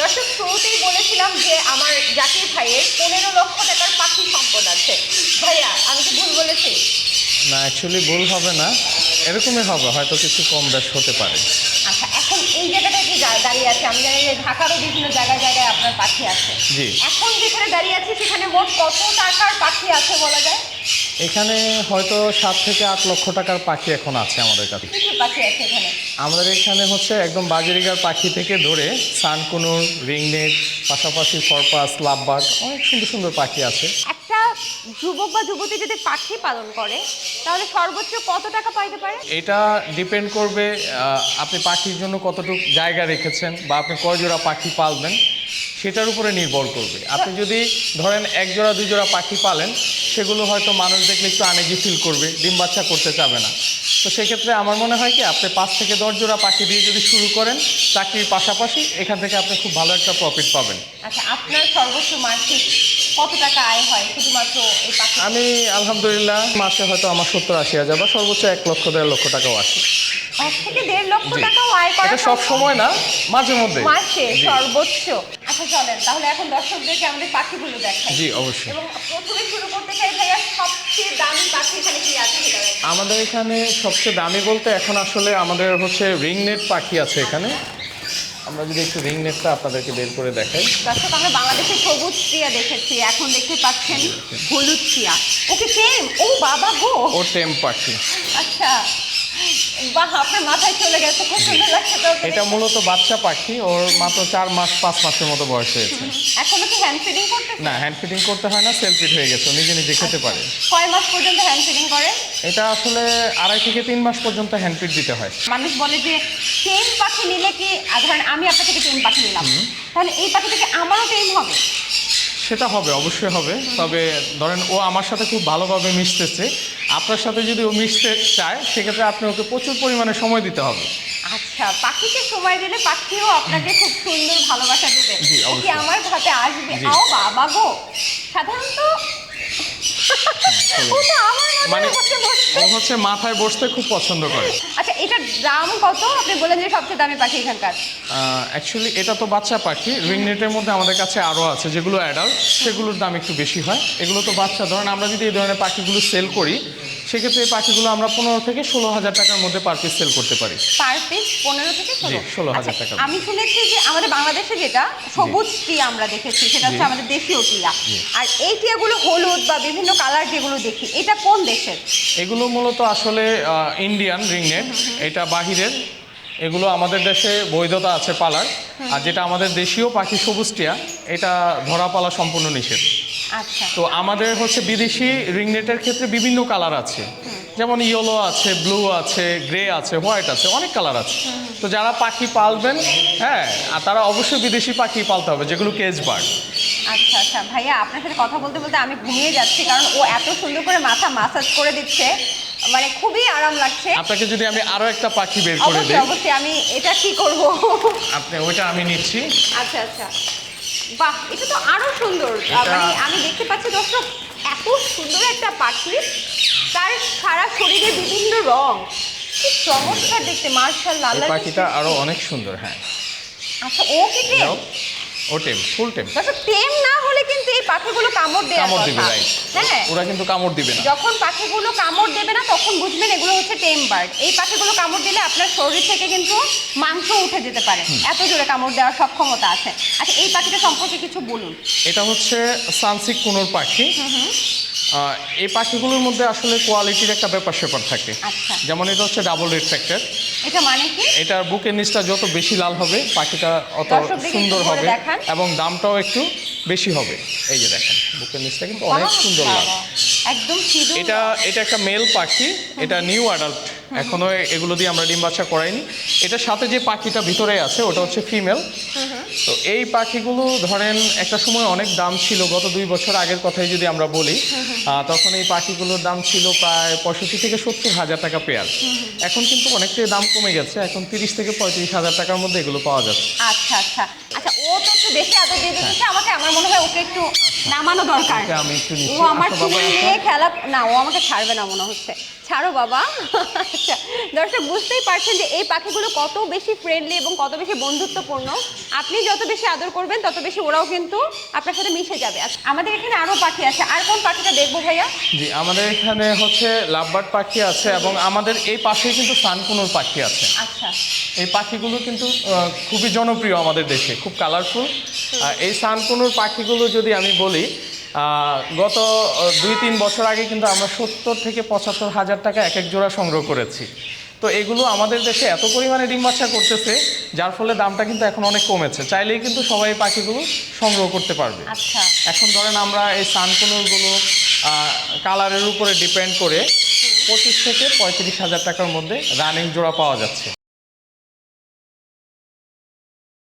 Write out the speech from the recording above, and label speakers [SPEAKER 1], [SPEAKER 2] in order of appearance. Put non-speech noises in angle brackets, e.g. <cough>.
[SPEAKER 1] দর্শক শুরুতেই বলেছিলাম যে আমার জাকির ভাইয়ের পনেরো লক্ষ টাকার পাখি সম্পদ আছে। ভাইয়া আমি কি ভুল বলেছি?
[SPEAKER 2] না অ্যাকচুয়ালি ভুল হবে না। এরকমই হবে হয়তো কিছু কম বেশ হতে পারে।
[SPEAKER 1] আচ্ছা এখন এই জায়গাটায় কি দাঁড়িয়ে আছে? আমি জানি যে ঢাকারও বিভিন্ন জায়গায় জায়গায় আপনার পাখি আছে।
[SPEAKER 2] জি।
[SPEAKER 1] এখন যেখানে দাঁড়িয়ে আছে সেখানে মোট কত টাকার পাখি আছে বলা যায়?
[SPEAKER 2] এখানে হয়তো সাত থেকে আট লক্ষ টাকার পাখি এখন আছে আমাদের কাছে। আমাদের এখানে হচ্ছে একদম বাজারিগার পাখি থেকে ধরে সানকুনুর রিংনেট পাশাপাশি ফরপাস লাভবার্ড অনেক সুন্দর সুন্দর পাখি আছে।
[SPEAKER 1] একটা যুবক বা যুবতী যদি পাখি পালন করে তাহলে সর্বোচ্চ কত টাকা পাইতে পারে?
[SPEAKER 2] এটা ডিপেন্ড করবে আপনি পাখির জন্য কতটুকু জায়গা রেখেছেন বা আপনি কয় জোড়া পাখি পালবেন সেটার উপরে নির্ভর করবে। আপনি যদি ধরেন এক জোড়া দুই জোড়া পাখি পালেন সেগুলো হয়তো মানুষ দেখলে একটু আনেজি ফিল করবে ডিম বাচ্চা করতে চাবে না। তো সেক্ষেত্রে আমার মনে হয় কি আপনি পাঁচ থেকে দশ জোড়া পাখি দিয়ে যদি শুরু করেন চাকরির পাশাপাশি এখান থেকে আপনি খুব ভালো একটা প্রফিট পাবেন।
[SPEAKER 1] আচ্ছা আপনার সর্বোচ্চ মাসিক কত টাকা আয় হয়? শুধুমাত্র এই পাখি
[SPEAKER 2] আমি আলহামদুলিল্লাহ মাসে হয়তো আমার সত্তর আশি হাজার বা সর্বোচ্চ এক লক্ষ দেড় লক্ষ টাকাও আসে।
[SPEAKER 1] এক থেকে দেড় লক্ষ টাকাও আয় করা
[SPEAKER 2] এটা সব সময় না মাঝে মধ্যে
[SPEAKER 1] মাসে। সর্বোচ্চ। আচ্ছা চলেন তাহলে এখন দর্শকদেরকে আমাদের পাখিগুলো দেখাই।
[SPEAKER 2] জি অবশ্যই।
[SPEAKER 1] এবং প্রথমে শুরু করতে চাই ভাইয়া সবচেয়ে দামি পাখি এখানে কি আছে
[SPEAKER 2] আমাদের এখানে সবচেয়ে দামি বলতে এখন আসলে আমাদের হচ্ছে রিংনেট পাখি আছে এখানে। আমরা যদি একটু রিং নেটটা আপনাদেরকে বের করে দেখাই।
[SPEAKER 1] দর্শক আমরা বাংলাদেশে সবুজ টিয়া দেখেছি এখন দেখতে পাচ্ছেন হলুদ টিয়া। ওকে সেম ও বাবা গো!
[SPEAKER 2] ও টেম পাখি।
[SPEAKER 1] আচ্ছা বাহ আপনার মাথায় চলে গেছে খুব সুন্দর লাগছে তো।
[SPEAKER 2] এটা মূলত বাচ্চা পাখি ওর মাত্র চার মাস পাঁচ মাসের মতো বয়স হয়েছে।
[SPEAKER 1] এখনও কি হ্যান্ড ফিডিং করতে
[SPEAKER 2] না হ্যান্ড ফিটিং করতে হয় না সেলফ হয়ে গেছে নিজে নিজে খেতে পারে।
[SPEAKER 1] কয় মাস পর্যন্ত হ্যান্ড ফিডিং করে?
[SPEAKER 2] এটা আসলে আড়াই থেকে তিন মাস পর্যন্ত হ্যান্ড ফিট দিতে হয়।
[SPEAKER 1] মানুষ বলে যে টেম পাখি নিলে কি ধরেন আমি আপনার থেকে টেম পাখি নিলাম। তাহলে এই পাখি থেকে আমারও টেম হবে?
[SPEAKER 2] সেটা হবে অবশ্যই হবে। তবে ধরেন ও আমার সাথে খুব ভালোভাবে মিশতেছে। আপনার সাথে যদি ও মিশতে চায় সেক্ষেত্রে আপনি ওকে প্রচুর পরিমাণে সময় দিতে হবে।
[SPEAKER 1] আচ্ছা পাখিকে সময় দিলে পাখিও আপনাকে খুব সুন্দর ভালোবাসা দেবে। ও কি আমার হাতে আসবে। আও বাবা গো। সাধারণত <laughs>
[SPEAKER 2] মানে ও হচ্ছে মাথায় বসতে খুব পছন্দ করে।
[SPEAKER 1] আচ্ছা এটার দাম কত? আপনি বলেন যে সবচেয়ে দামি পাখি এখানকার।
[SPEAKER 2] অ্যাকচুয়ালি এটা তো বাচ্চা পাখি। রিংনেটের মধ্যে আমাদের কাছে আরও আছে, যেগুলো অ্যাডাল্ট সেগুলোর দাম একটু বেশি হয়। এগুলো তো বাচ্চা। ধরেন আমরা যদি এই ধরনের পাখিগুলো সেল করি সেক্ষেত্রে এই পাখিগুলো আমরা পনেরো থেকে ষোলো হাজার টাকার মধ্যে পার পিস সেল করতে পারি।
[SPEAKER 1] পার পিস পনেরো থেকে ষোলো?
[SPEAKER 2] 16,000
[SPEAKER 1] আচ্ছা,
[SPEAKER 2] টাকা।
[SPEAKER 1] আমি শুনেছি যে আমাদের বাংলাদেশে যেটা সবুজ টিয়া আমরা দেখেছি সেটা হচ্ছে আমাদের দেশীয় টিয়া। আর এই টিয়াগুলো হলুদ বা বিভিন্ন কালার যেগুলো দেখি এটা কোন দেশের?
[SPEAKER 2] এগুলো মূলত আসলে ইন্ডিয়ান রিংনেট এটা বাহিরের। এগুলো আমাদের দেশে বৈধতা আছে পালার। আর যেটা আমাদের দেশীয় পাখি সবুজ টিয়া এটা ধরা পালা সম্পূর্ণ নিষেধ। তো আমাদের হচ্ছে বিদেশি রিংনেটের ক্ষেত্রে বিভিন্ন কালার আছে। যেমন ইয়েলো আছে ব্লু আছে গ্রে আছে হোয়াইট আছে অনেক কালার আছে। তো যারা পাখি পালবেন হ্যাঁ আর তারা অবশ্যই বিদেশি পাখি পালতে হবে যেগুলো কেজ বার্ড
[SPEAKER 1] আচ্ছা আচ্ছা। ভাইয়া আপনার সাথে কথা বলতে বলতে আমি ঘুমিয়ে যাচ্ছি কারণ ও এত সুন্দর করে মাথা মাসাজ করে দিচ্ছে। মানে খুবই আরাম লাগছে।
[SPEAKER 2] আপনাকে যদি আমি আরও একটা পাখি বের করে
[SPEAKER 1] অবশ্যই
[SPEAKER 2] দিই।
[SPEAKER 1] অবশ্যই। আমি এটা কি করব?
[SPEAKER 2] আপনি ওইটা আমি নিচ্ছি।
[SPEAKER 1] আচ্ছা আচ্ছা। বাহ এটা তো আরও সুন্দর। মানে আমি দেখতে পাচ্ছি দর্শক এত সুন্দর একটা পাখি তার সারা শরীরে বিভিন্ন রং। কি চমৎকার দেখতে মার্শাল লাল
[SPEAKER 2] পাখিটা আরও অনেক সুন্দর হ্যাঁ।
[SPEAKER 1] আচ্ছা ও কি?
[SPEAKER 2] যাও। ও টেম ফুল টেম।
[SPEAKER 1] দর্শক টেম না হলে কিন্তু এই পাখিগুলো কামড় দেয়
[SPEAKER 2] কামড় দিবে রাইট
[SPEAKER 1] হ্যাঁ
[SPEAKER 2] ওরা কিন্তু কামড় দিবে না।
[SPEAKER 1] যখন পাখিগুলো কামড় দেবে না তখন বুঝবেন এগুলো হচ্ছে টেম বার্ড। এই পাখিগুলো কামড় দিলে আপনার শরীর থেকে কিন্তু মাংস উঠে যেতে পারে। এত জোরে কামড় দেওয়ার সক্ষমতা আছে। আচ্ছা এই পাখিটা সম্পর্কে কিছু বলুন।
[SPEAKER 2] এটা হচ্ছে সানসিক কুনোর পাখি। এই পাখিগুলোর মধ্যে আসলে কোয়ালিটির একটা ব্যাপার স্যাপার থাকে।
[SPEAKER 1] আচ্ছা।
[SPEAKER 2] যেমন এটা হচ্ছে ডাবল রেড ফ্যাক্টর।
[SPEAKER 1] এটা মানে কি?
[SPEAKER 2] এটার বুকের নিচটা যত বেশি লাল হবে পাখিটা অত সুন্দর হবে এবং দামটাও একটু বেশি হবে। এই যে দেখেন বুকের নিচটা কিন্তু অনেক সুন্দর লাল।
[SPEAKER 1] একদম
[SPEAKER 2] এটা এটা একটা মেল পাখি এটা নিউ অ্যাডাল্ট। এখনও এগুলো দিয়ে আমরা ডিম বাচ্চা করাইনি। এটার সাথে যে পাখিটা ভিতরে আছে ওটা হচ্ছে ফিমেল তো এই পাখিগুলো ধরেন একটা সময় অনেক দাম ছিল গত দুই বছর আগের কথাই যদি আমরা বলি তখন এই পাখিগুলোর দাম ছিল প্রায় পঁয়ষট্টি থেকে সত্তর হাজার টাকা পেয়ার এখন কিন্তু অনেকটাই দাম কমে গেছে এখন তিরিশ থেকে পঁয়ত্রিশ হাজার টাকার মধ্যে এগুলো পাওয়া যাচ্ছে।
[SPEAKER 1] আচ্ছা আচ্ছা। আচ্ছা ও তো একটু দেখে আদর দিয়ে আমাকে আমার মনে হয় ওকে একটু নামানো দরকার।
[SPEAKER 2] আমি একটু
[SPEAKER 1] ও আমার ছেলে নিয়ে খেলা না ও আমাকে ছাড়বে না মনে হচ্ছে। ছাড়ো বাবা। আচ্ছা দর্শক বুঝতেই পারছেন যে এই পাখিগুলো কত বেশি ফ্রেন্ডলি এবং কত বেশি বন্ধুত্বপূর্ণ। আপনি যত বেশি আদর করবেন তত বেশি ওরাও কিন্তু আপনার সাথে মিশে যাবে। আমাদের এখানে আরও পাখি আছে। আর কোন পাখিটা দেখব ভাইয়া?
[SPEAKER 2] জি আমাদের এখানে হচ্ছে লাভবার্ড পাখি আছে এবং আমাদের এই পাশেই কিন্তু সানকুনুর পাখি আছে।
[SPEAKER 1] আচ্ছা।
[SPEAKER 2] এই পাখিগুলো কিন্তু খুবই জনপ্রিয় আমাদের দেশে খুব কালারফুল এই সানকুনুর পাখিগুলো যদি আমি বলি গত দুই তিন বছর আগে কিন্তু আমরা সত্তর থেকে পঁচাত্তর হাজার টাকা এক এক জোড়া সংগ্রহ করেছি। তো এগুলো আমাদের দেশে এত পরিমাণে ডিম বাচ্চা করতেছে যার ফলে দামটা কিন্তু এখন অনেক কমেছে। চাইলেই কিন্তু সবাই পাখিগুলো সংগ্রহ করতে পারবে।
[SPEAKER 1] আচ্ছা।
[SPEAKER 2] এখন ধরেন আমরা এই সানকুনুরগুলো কালারের উপরে ডিপেন্ড করে পঁচিশ থেকে পঁয়ত্রিশ হাজার টাকার মধ্যে রানিং জোড়া পাওয়া যাচ্ছে।